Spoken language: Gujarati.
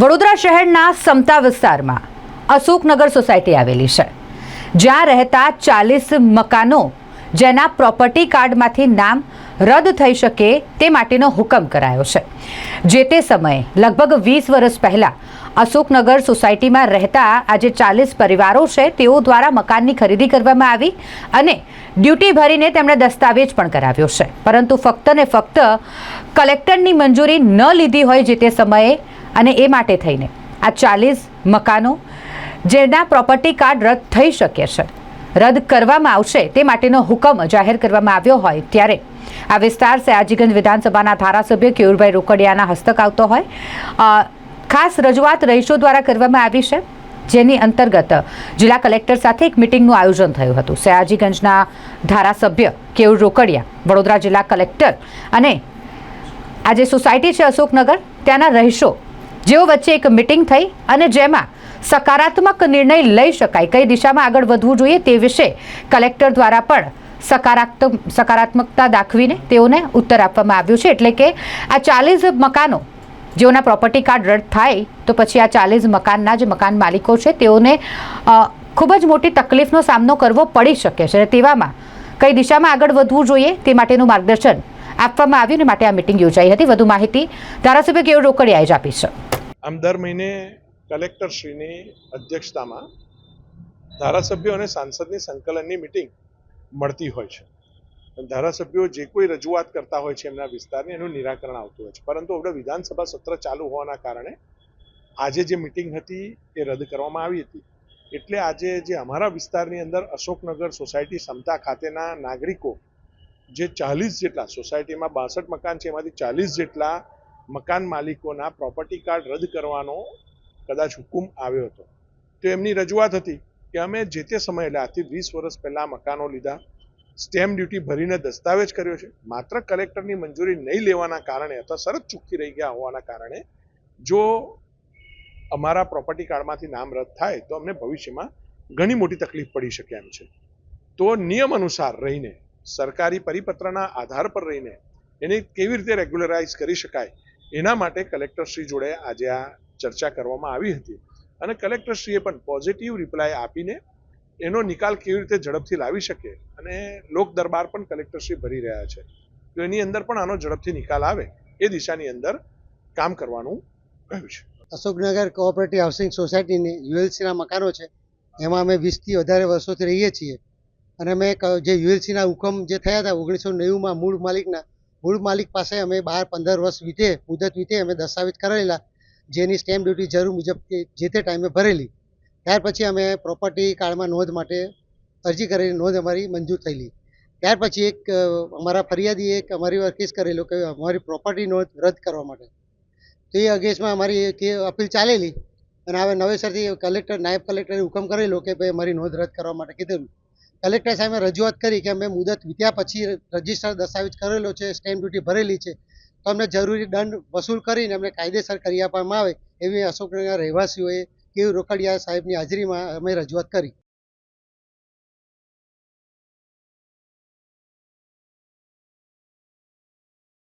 વડોદરા શહેરના સમતા વિસ્તારમાં અશોકનગર સોસાયટી આવેલી છે. જ્યાં રહેતા ચાલીસ મકાનો જેના પ્રોપર્ટી કાર્ડમાંથી નામ રદ થઈ શકે તે માટેનો હુકમ કરાયો છે. જે તે સમયે લગભગ વીસ વર્ષ પહેલાં અશોકનગર સોસાયટીમાં રહેતા આજે ચાલીસ પરિવારો છે તેઓ દ્વારા મકાનની ખરીદી કરવામાં આવી અને ડ્યુટી ભરીને તેમણે દસ્તાવેજ પણ કરાવ્યો છે. પરંતુ ફક્ત ને ફક્ત કલેક્ટરની મંજૂરી ન લીધી હોય જે તે સમયે અને એ માટે થઈને આ ચાલીસ મકાનો જેના પ્રોપર્ટી કાર્ડ રદ થઈ શકે છે, રદ કરવામાં આવશે તે માટેનો હુકમ જાહેર કરવામાં આવ્યો હોય ત્યારે આ વિસ્તાર સયાજીગંજ વિધાનસભાના ધારાસભ્ય કેયુરભાઈ રોકડિયાના હસ્તક આવતો હોય. ખાસ રજૂઆત રહીશો દ્વારા કરવામાં આવી છે, જેની અંતર્ગત જિલ્લા કલેક્ટર સાથે એક મિટિંગનું આયોજન થયું હતું. સયાજીગંજના ધારાસભ્ય કેયુર રોકડિયા, વડોદરા જિલ્લા કલેક્ટર અને આ જે સોસાયટી છે અશોકનગર, ત્યાંના રહીશો જેઓ વચ્ચે એક મિટિંગ થઈ અને જેમાં સકારાત્મક નિર્ણય લઈ શકાય, કઈ દિશામાં આગળ વધવું જોઈએ તે વિશે કલેક્ટર દ્વારા પણ સકારાત્મક સકારાત્મકતા દાખવીને તેઓને ઉત્તર આપવામાં આવ્યું છે. એટલે કે આ ચાલીસ મકાનો, જેઓના પ્રોપર્ટી કાર્ડ રદ થાય, તો પછી આ ચાલીસ મકાનના જે મકાન માલિકો છે, તેઓને ખૂબ જ મોટી તકલીફનો સામનો કરવો પડી શકે છે. તેવામાં કઈ દિશામાં આગળ વધવું જોઈએ તે માટેનું માર્ગદર્શન આપવામાં આવ્યું ને માટે આ મિટિંગ યોજાઈ હતી. વધુ માહિતી ધારાસભ્ય કેવું રોકડિયાએ જ આપી છે આમ દર મહિને કલેક્ટરશ્રીની અધ્યક્ષતામાં ધારાસભ્યો અને સાંસદની સંકલનની મિટિંગ મળતી હોય છે. ધારાસભ્યો જે કોઈ રજૂઆત કરતા હોય છે એમના વિસ્તારની એનું નિરાકરણ આવતું હોય છે. પરંતુ હવે વિધાનસભા સત્ર ચાલુ હોવાના કારણે આજે જે મિટિંગ હતી એ રદ કરવામાં આવી હતી. એટલે આજે જે અમારા વિસ્તારની અંદર અશોકનગર સોસાયટી સમતા ખાતેના નાગરિકો જે ચાલીસ જેટલા, સોસાયટીમાં બાસઠ મકાન છે, એમાંથી ચાલીસ જેટલા મકાન માલિકોના પ્રોપર્ટી કાર્ડ રદ કરવાનો કદાચ હુકુમ આવ્યો હતો. તો એમની રજૂઆત હતી કે અમે જે તે સમયે એટલે આજથી વીસ વર્ષ પહેલા મકાનો લીધા સ્ટેમ્પ ડ્યુટી ભરીને દસ્તાવેજ કર્યો છે, માત્ર કલેક્ટરની મંજૂરી નહીં લેવાના કારણે અથવા શરત ચૂકી રહી ગયા હોવાના કારણે જો અમારા પ્રોપર્ટી કાર્ડમાંથી નામ રદ થાય તો અમને ભવિષ્યમાં ઘણી મોટી તકલીફ પડી શકે એમ છે. તો નિયમ અનુસાર રહીને, સરકારી પરિપત્રના આધાર પર રહીને એને કેવી રીતે રેગ્યુલરાઇઝ કરી શકાય એના માટે કલેક્ટરશ્રી જોડે આજે આ ચર્ચા કરવામાં આવી હતી. અને કલેક્ટરશ્રીએ પણ પોઝિટિવ રિપ્લાય આપીને એનો નિકાલ કેવી રીતે ઝડપથી લાવી શકે અને લોક દરબાર પણ કલેક્ટરશ્રી ભરી રહ્યા છે. તો એની અંદર પણ આનો ઝડપથી નિકાલ આવે એ દિશાની અંદર કામ કરવાનું કહ્યું છે. અશોકનગર કોઓપરેટિવ હાઉસિંગ સોસાયટીની યુએલસીના મકાનો છે. એમાં અમે વીસથી વધારે વર્ષોથી રહીએ છીએ. અને અમે જે યુએલસીના હુકમ જે થયા હતા ઓગણીસો નેવુંમાં મૂળ માલિકના મૂળ માલિક પાસે અમે બાર, પંદર વર્ષ વીતે, મુદત વીતે, અમે દસ્તાવેજ કરાવેલા જેની સ્ટેમ્પ ડ્યુટી જરૂર મુજબ જે તે ટાઈમે ભરેલી. ત્યાર પછી અમે પ્રોપર્ટી કાર્ડમાં નોંધ માટે અરજી કરેલી, નોંધ અમારી મંજૂર થયેલી. ત્યાર પછી એક અમારા ફરિયાદીએ એક અમારી કેસ કરેલો કે અમારી પ્રોપર્ટી નોંધ રદ કરવા માટે. તો એ અગેન્સ્ટમાં અમારી કે અપીલ ચાલેલી અને હવે નવેસરથી કલેક્ટર નાયબ કલેક્ટરે હુકમ કરેલો કે ભાઈ અમારી નોંધ રદ કરવા માટે કીધેલું. કલેક્ટર સાહેબે રજૂઆત કરી કે અમે મુદત વીત્યા પછી રજિસ્ટર દસ્તાવેજ કરેલો છે સ્ટેમ્પ ડ્યુટી ભરેલી છે. તો અમને જરૂરી દંડ વસૂલ કરીને અમને કાયદેસર કરી આપવામાં આવે, એવી અશોકનગરના રહેવાસીઓએ કેવું રોકડિયા સાહેબની હાજરીમાં અમે રજૂઆત કરી.